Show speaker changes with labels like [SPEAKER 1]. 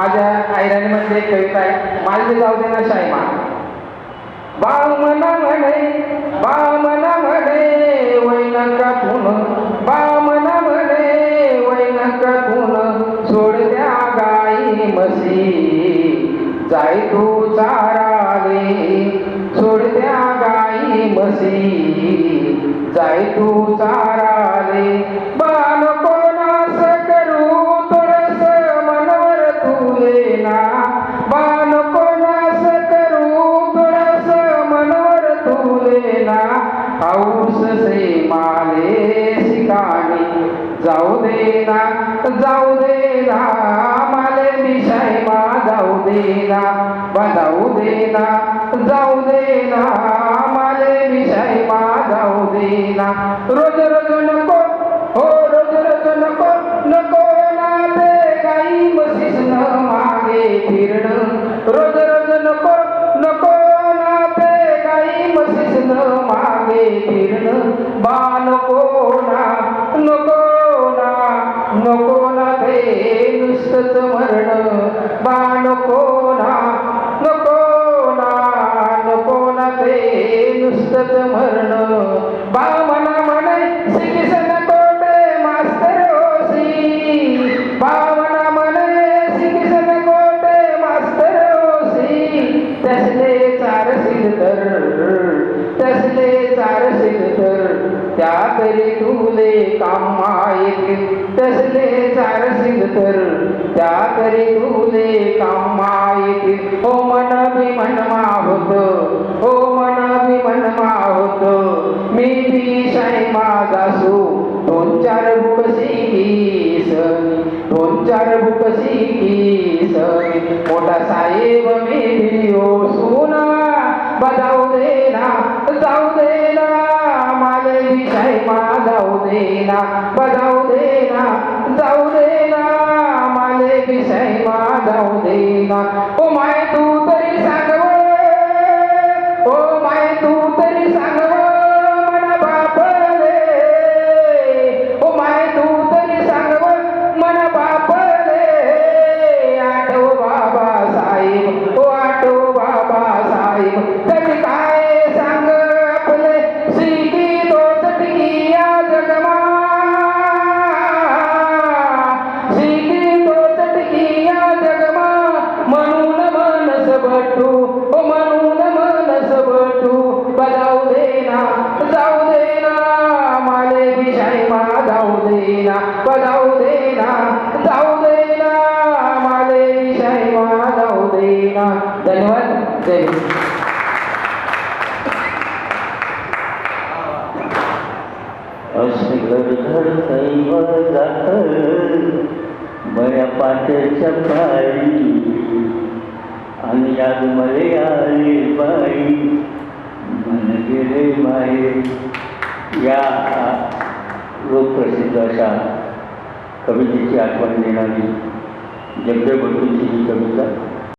[SPEAKER 1] माझ्या आयराणीमध्ये एक कविता आहे माझे जाऊ दे ना साईमा बाळ मना म्हणे बाळ मना म्हणे वैनका पुन बाळ मना म्हणे वैनका पुन सोड द्या गाई म्हशी जाय तू चाराले. सोड द्या गाई म्हशी जाय तू चारा मनवर तुले ना बाण कोणास करू तुळस मनवर तुले ना से माले शिकाणी जाऊ देना जाऊ दे ना माले दिशाय मा जाऊ दे ना. बा जाऊ दे ना जाऊ दे नको ना ते काही म्हशीस न मागे फिरणं. बा नको ना नको ना नको ना ते नुसतंच मरण. बा नको त्या तरी तुले कामा येतील. तसले सिंग तर त्या तरी तुले कामा येतील. ओ मन बी मन होत हो मन बी मन होत मी बी माझा सू. दोन चार बुक शिकीस दोन चार बुक शिकीस मोठा साहेब मी बी सुना बजाऊ देना जाऊ माले विषय मा जाऊ दे ना बजाऊ दे ना जाऊ दे ना माले विषय मा जाऊ दे
[SPEAKER 2] अस्मिगर धरतैव जात बऱ्या पाट्याच्या पायी आणि याद मले आले बाई मन गेले माये या लोकप्रसिद्ध अशा कवितेची आठवण देणारी जगदेव भटूंची ही कविता.